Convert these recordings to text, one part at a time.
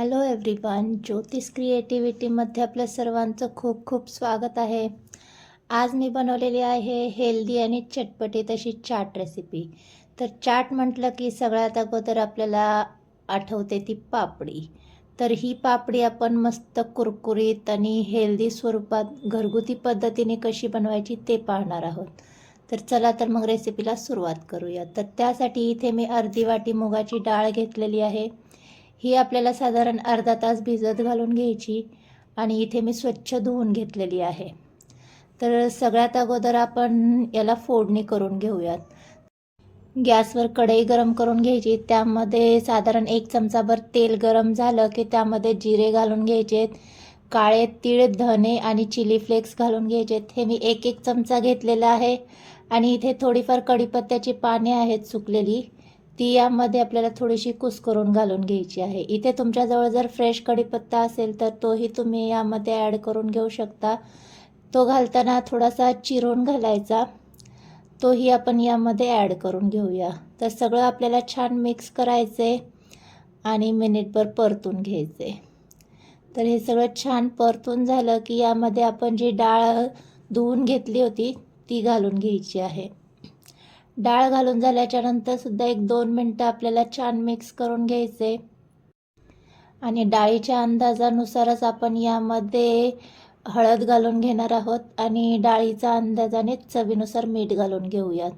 Hello everyone ज्योतिष क्रिएटिव्हिटीमध्ये आपल्या सर्वांचं खूप खूप स्वागत आहे. आज मी बनवलेली आहे हेल्दी आणि चटपटीत अशी चाट रेसिपी तर चाट म्हटलं की सगळ्यात अगोदर आपल्याला आठवते ती पापडी. तर ही पापडी आपण मस्त कुरकुरीत आणि हेल्दी स्वरूपात घरगुती पद्धतीने कशी बनवायची ते पाहणार आहोत. तर चला तर मग रेसिपीला सुरुवात करूया. तर त्यासाठी इथे मी अर्धी वाटी मुगाची डाळ घेतलेली आहे. ही आपल्याला साधारण अर्धा तास भिजत घालून घ्यायची आणि इथे मी स्वच्छ धुवून घेतलेली आहे. तर सगळ्यात अगोदर आपण याला फोडणी करून घेऊयात. गॅसवर कढई गरम करून घ्यायची. त्यामध्ये साधारण एक चमचाभर तेल गरम झालं की त्यामध्ये जिरे घालून घ्यायचेत काळे तीळ धने आणि चिली फ्लेक्स घालून घ्यायचेत हे मी एक एक चमचा घेतलेला आहे आणि इथे थोडीफार कढीपत्त्याची पाने आहेत सुकलेली. ती यामध्ये आपल्याला थोडीशी कुस्करून घालून घ्यायची आहे. इथे तुमच्याजवळ जर फ्रेश कढीपत्ता असेल तर तोही तुम्ही यामध्ये ॲड करून घेऊ शकता. तो घालताना थोडासा चिरून घालायचा. तोही आपण यामध्ये ॲड करून घेऊया. तर सगळं आपल्याला छान मिक्स करायचे आणि मिनिटभर परतून घ्यायचे. तर हे सगळं छान परतून झालं की यामध्ये आपण जी डाळ धुवून घेतली होती ती घालून घ्यायची आहे. डाळ घालून झाल्याच्यानंतर सुद्धा एक दोन मिनटं आपल्याला छान मिक्स करून घ्यायचे. आणि डाळीच्या अंदाजानुसारच आपण यामध्ये हळद घालून घेणार आहोत आणि डाळीचा अंदाजाने चवीनुसार मीठ घालून घेऊयात.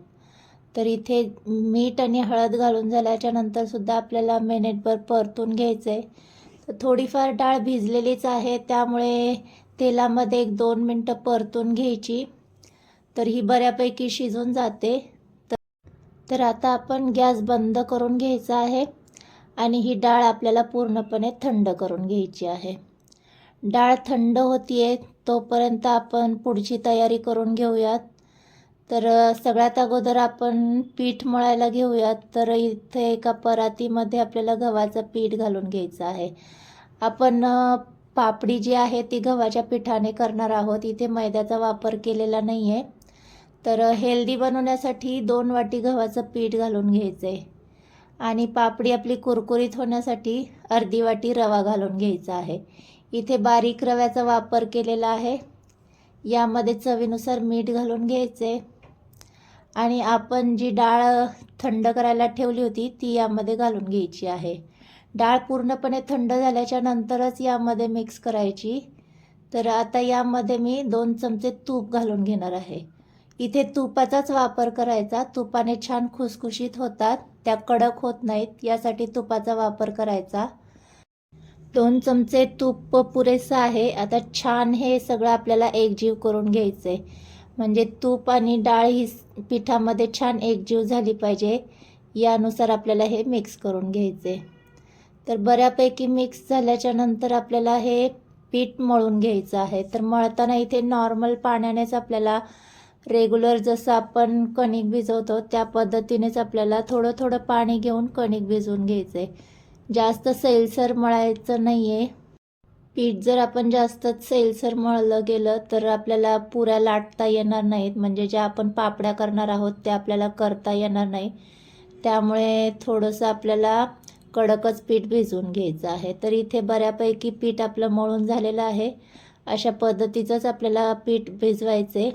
तर इथे मीठ आणि हळद घालून झाल्याच्यानंतर सुद्धा आपल्याला मिनिटभर परतून घ्यायचे तर थोडीफार डाळ भिजलेलीच आहे त्यामुळे तेलामध्ये एक दोन मिनटं परतून घ्यायची. तर ही बऱ्यापैकी शिजून जाते. तर आता आपण गॅस बंद करून घ्यायचा आहे आणि ही डाळ आपल्याला पूर्णपणे थंड करून घ्यायची आहे. डाळ थंड होती आहे तोपर्यंत आपण पुढची तयारी करून घेऊयात. तर सगळ्यात अगोदर आपण पीठ मळायला घेऊयात. तर इथे एका परातीमध्ये आपल्याला गव्हाचं पीठ घालून घ्यायचं आहे. आपण पापडी जी आहे ती गव्हाच्या पिठाने करणार आहोत. इथे मैद्याचा वापर केलेला नाही आहे तर हेल्दी बनवण्यासाठी दोन वाटी गव्हाचं पीठ घालून घ्यायचं. आहे आणि पापडी आपली कुरकुरीत होण्यासाठी अर्धी वाटी रवा घालून घ्यायचा आहे. इथे बारीक रव्याचा वापर केलेला आहे. यामध्ये चवीनुसार मीठ घालून घ्यायचे. आणि आपण जी डाळ थंड करायला ठेवली होती ती यामध्ये घालून घ्यायची आहे. डाळ पूर्णपणे थंड झाल्याच्या नंतरच यामध्ये मिक्स करायची. तर आता यामध्ये मी दोन चमचे तूप घालून घेणार आहे. इथे तुपाचाच वापर करायचा. तुपाने छान खुसखुशीत होतात. त्या कडक होत नाहीत यासाठी तुपाचा वापर करायचा. दोन चमचे तूप पुरेसं आहे. आता छान हे सगळं आपल्याला एकजीव करून घ्यायचं आहे म्हणजे तूप आणि डाळ ही पिठामध्ये छान एकजीव झाली पाहिजे. यानुसार आपल्याला हे मिक्स करून घ्यायचे तर बऱ्यापैकी मिक्स झाल्याच्यानंतर आपल्याला हे पीठ मळून घ्यायचं आहे. तर मळताना इथे नॉर्मल पाण्यानेच आपल्याला रेग्युलर जसं आपण कणिक भिजवतो त्या पद्धतीनेच आपल्याला थोडं थोडं पाणी घेऊन कणिक भिजवून घ्यायचं आहे जास्त सैलसर मळायचं नाही आहे पीठ जर आपण जास्तच सैलसर मळलं गेलं तर आपल्याला पुऱ्या लाटता येणार नाहीत. म्हणजे ज्या आपण पापड्या करणार आहोत त्या आपल्याला करता येणार नाही. त्यामुळे थोडंसं आपल्याला कडकच पीठ भिजवून घ्यायचं आहे. तर इथे बऱ्यापैकी पीठ आपलं मळून झालेलं आहे. अशा पद्धतीचंच आपल्याला पीठ भिजवायचे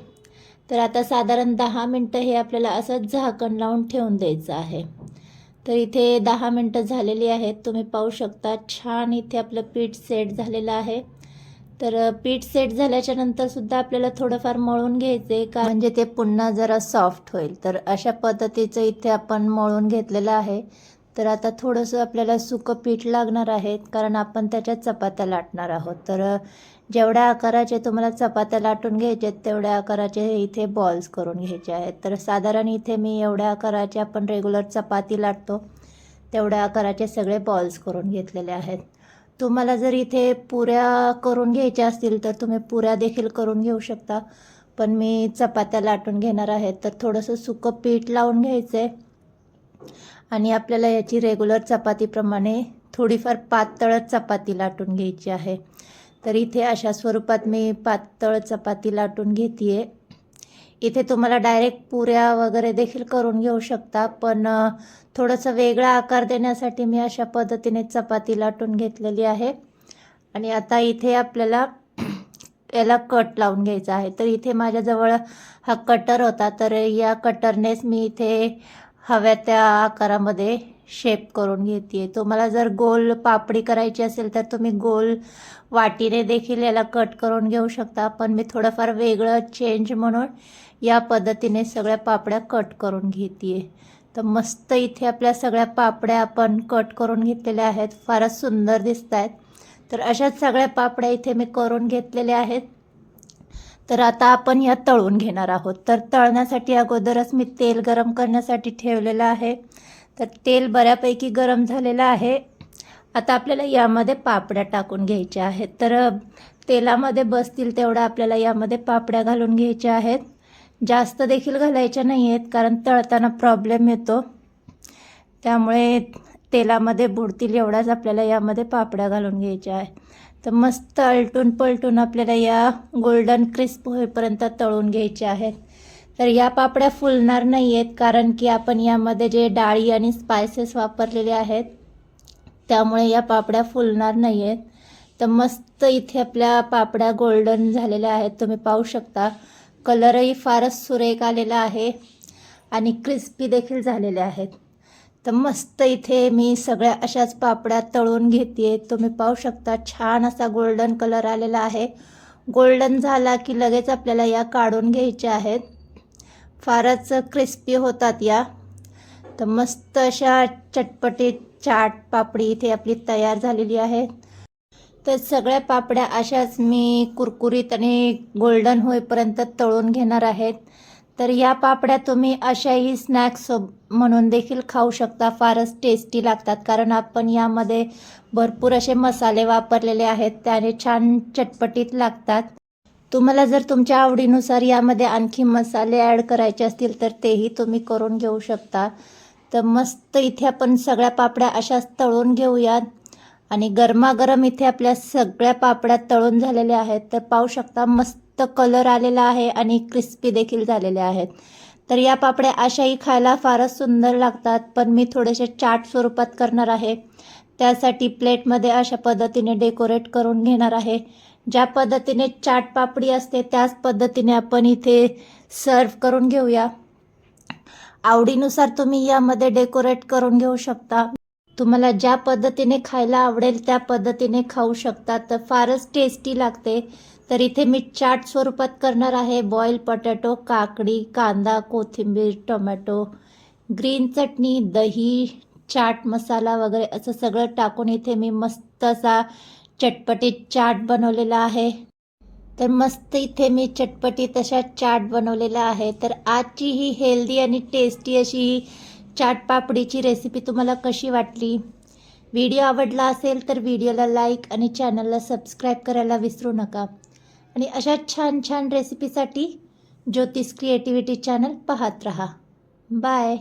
तर आता साधारण दहा मिनटं हे आपल्याला असंच झाकण लावून ठेवून द्यायचं आहे. तर इथे दहा मिनटं झालेली आहेत. तुम्ही पाहू शकता छान इथे आपलं पीठ सेट झालेलं आहे. तर पीठ सेट झाल्याच्यानंतर सुद्धा आपल्याला थोडंफार मळून घ्यायचे का म्हणजे ते पुन्हा जरा सॉफ्ट होईल. तर अशा पद्धतीचं इथे आपण मळून घेतलेलं आहे. तर आता थोडंसं आपल्याला सुकं पीठ लागणार आहे कारण आपण त्याच्यात चपात्या लाटणार आहोत. तर जेवढ्या आकाराचे तुम्हाला चपात्या लाटून घ्यायचे आहेत तेवढ्या आकाराचे इथे बॉल्स करून घ्यायचे आहेत. तर साधारण इथे मी एवढ्या आकाराचे आपण रेग्युलर चपाती लाटतो तेवढ्या आकाराचे सगळे बॉल्स करून घेतलेले आहेत. तुम्हाला जर इथे पुऱ्या करून घ्यायच्या असतील तर तुम्ही पुऱ्या देखील करून घेऊ शकता. पण मी चपात्या लाटून घेणार आहे तर थोडंसं सुकं पीठ लावून घ्यायचं आहे आणि आपल्याला याची रेग्युलर चपातीप्रमाणे थोडीफार पातळच चपाती लाटून घ्यायची आहे. तर इथे अशा स्वरूपात मी पातळ चपाती लाटून घेते आहे इथे तुम्हाला डायरेक्ट पुऱ्या वगैरे देखील करून घेऊ शकता पण थोडंसं वेगळा आकार देण्यासाठी मी अशा पद्धतीने चपाती लाटून घेतलेली आहे. आणि आता इथे आपल्याला याला कट लावून घ्यायचा आहे. तर इथे माझ्याजवळ हा कटर होता तर या कटरनेच मी इथे हव्या त्या आकारामध्ये शेप करून घेते तुम्हाला जर गोल पापडी करायची असेल तर तुम्ही गोल वाटीने देखील याला कट करून घेऊ शकता. पण मी थोडंफार वेगळं चेंज म्हणून या पद्धतीने सगळ्या पापड्या कट करून घेते तर मस्त इथे आपल्या सगळ्या पापड्या आपण कट करून घेतलेल्या आहेत. फारच सुंदर दिसत आहेत तर अशाच सगळ्या पापड्या इथे मी करून घेतलेल्या आहेत. तर आता आपण या तळून घेणार आहोत. तर तळण्यासाठी अगोदरच मी तेल गरम करण्यासाठी ठेवलेलं आहे. तर तेल बऱ्यापैकी गरम झालेलं आहे. आता आपल्याला यामध्ये पापड्या टाकून घ्यायच्या आहेत. तर तेलामध्ये बसतील तेवढं आपल्याला यामध्ये पापड्या घालून घ्यायच्या आहेत. जास्त देखील घालायच्या नाही आहेत कारण तळताना प्रॉब्लेम येतो. त्यामुळे तेलामध्ये बुडतील एवढ्याच आपल्याला यामध्ये पापड्या घालून घ्यायच्या आहे. तर मस्त आलटून पलटून आपल्याला या गोल्डन क्रिस्प होईपर्यंत तळून घ्यायचे आहेत. तर या पापड्या फुलणार नाही आहेत कारण की आपण यामध्ये जे डाळी आणि स्पायसेस वापरलेले आहेत त्यामुळे या पापड्या फुलणार नाही आहेत तर मस्त इथे आपल्या पापड्या गोल्डन झालेल्या आहेत तुम्ही पाहू शकता. कलरही फारच सुरेख आलेला आहे आणि क्रिस्पी देखील झालेल्या आहेत. तर मस्त इथे मी सगळ्या अशाच पापड्या तळून घेते तुम्ही पाहू शकता छान असा गोल्डन कलर आलेला आहे. गोल्डन झाला की लगेच आपल्याला या काढून घ्यायच्या आहेत. फारच क्रिस्पी होतात या. तर मस्त अशा चटपटीत चाट पापडी इथे आपली तयार झालेली आहे. तर सगळ्या पापड्या अशाच मी कुरकुरीत आणि गोल्डन होईपर्यंत तळून घेणार आहेत. तर या पापड्या तुम्ही अशाही स्नॅक्स म्हणून देखील खाऊ शकता. फारच टेस्टी लागतात. कारण आपण यामध्ये भरपूर असे मसाले वापरलेले आहेत. त्याने छान चटपटीत लागतात. तुम्हाला जर तुमच्या आवडीनुसार यामध्ये आणखी मसाले ॲड करायचे असतील तर तेही तुम्ही करून घेऊ शकता. तर मस्त इथे आपण सगळ्या पापड्या अशाच तळून घेऊयात आणि गरमागरम इथे आपल्या सगळ्या पापड्या तळून झालेल्या आहेत. तर पाहू शकता मस्त कलर आलेला आहे आणि क्रिस्पी देखील झालेल्या आहेत. तर या पापड्या अशाही खायला फारच सुंदर लागतात पण मी थोडेसे चाट स्वरूपात करणार आहे. त्यासाठी प्लेटमध्ये अशा पद्धतीने डेकोरेट करून घेणार आहे. ज्या पद्धतीने चाट पापडी असते त्याच पद्धतीने आपण इथे सर्व करून घेऊया. आवडीनुसार तुम्ही यामध्ये डेकोरेट करून घेऊ शकता. तुम्हाला ज्या पद्धतीने खायला आवडेल त्या पद्धतीने खाऊ शकता. तर फारच टेस्टी लागते. तर इथे मी चाट स्वरूपात करणार आहे. बॉईल पटॅटो काकडी कांदा कोथिंबीर टोमॅटो ग्रीन चटणी दही चाट मसाला वगैरे असं सगळं टाकून इथे मी मस्त असा चटपटीत चाट बनवलेला आहे. तर मस्त इथे मी चटपटीत अशा चाट बनवलेला आहे. तर आजची ही हेल्दी आणि टेस्टी अशी ही चाट पापडीची रेसिपी तुम्हाला कशी वाटली? व्हिडिओ आवडला असेल तर व्हिडिओला लाईक आणि चॅनलला सबस्क्राईब करायला विसरू नका. आणि अशा छान छान रेसिपीसाठी ज्योतिष क्रिएटिव्हिटी चॅनल पाहत रहा. बाय